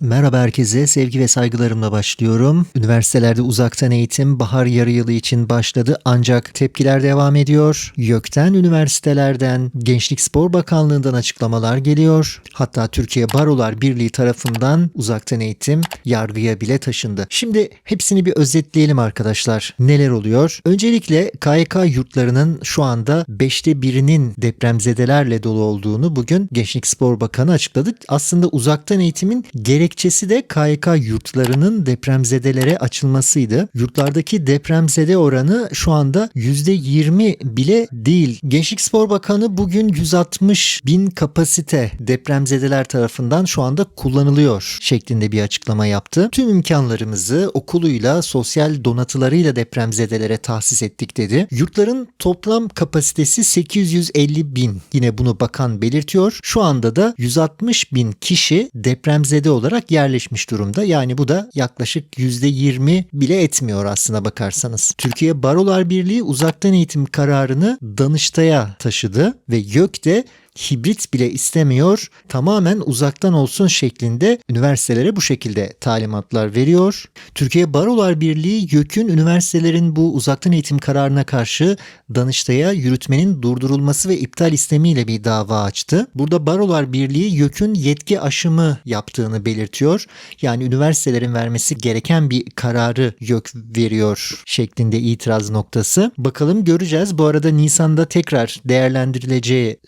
Merhaba herkese, sevgi ve saygılarımla başlıyorum. Üniversitelerde uzaktan eğitim bahar yarı yılı için başladı ancak tepkiler devam ediyor. YÖK'ten, üniversitelerden, Gençlik Spor Bakanlığı'ndan açıklamalar geliyor. Hatta Türkiye Barolar Birliği tarafından uzaktan eğitim yargıya bile taşındı. Şimdi hepsini bir özetleyelim arkadaşlar. Neler oluyor? Öncelikle KYK yurtlarının şu anda 5'te birinin depremzedelerle dolu olduğunu bugün Gençlik Spor Bakanı açıkladı. Aslında uzaktan eğitimin gerekçesi de KYK yurtlarının depremzedelere açılmasıydı. Yurtlardaki depremzede oranı şu anda %20 bile değil. Gençlik Spor Bakanı bugün 160 bin kapasite depremzedeler tarafından şu anda kullanılıyor şeklinde bir açıklama yaptı. Tüm imkanlarımızı okuluyla, sosyal donatılarıyla depremzedelere tahsis ettik dedi. Yurtların toplam kapasitesi 850 bin. Yine bunu bakan belirtiyor. Şu anda da 160 bin kişi depremzede olarak yerleşmiş durumda. Yani bu da yaklaşık %20 bile etmiyor aslına bakarsanız. Türkiye Barolar Birliği uzaktan eğitim kararını Danıştay'a taşıdı ve YÖK de hibrit bile istemiyor. Tamamen uzaktan olsun şeklinde üniversitelere bu şekilde talimatlar veriyor. Türkiye Barolar Birliği YÖK'ün üniversitelerin bu uzaktan eğitim kararına karşı Danıştay'a yürütmenin durdurulması ve iptal istemiyle bir dava açtı. Burada Barolar Birliği YÖK'ün yetki aşımı yaptığını belirtiyor. Yani üniversitelerin vermesi gereken bir kararı YÖK veriyor şeklinde itiraz noktası. Bakalım göreceğiz. Bu arada Nisan'da tekrar değerlendirileceği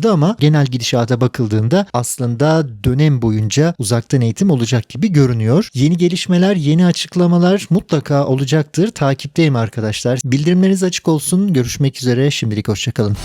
söyleniyordu ama genel gidişata bakıldığında aslında dönem boyunca uzaktan eğitim olacak gibi görünüyor. Yeni gelişmeler, yeni açıklamalar mutlaka olacaktır. Takipteyim arkadaşlar. Bildirimleriniz açık olsun. Görüşmek üzere. Şimdilik hoşçakalın.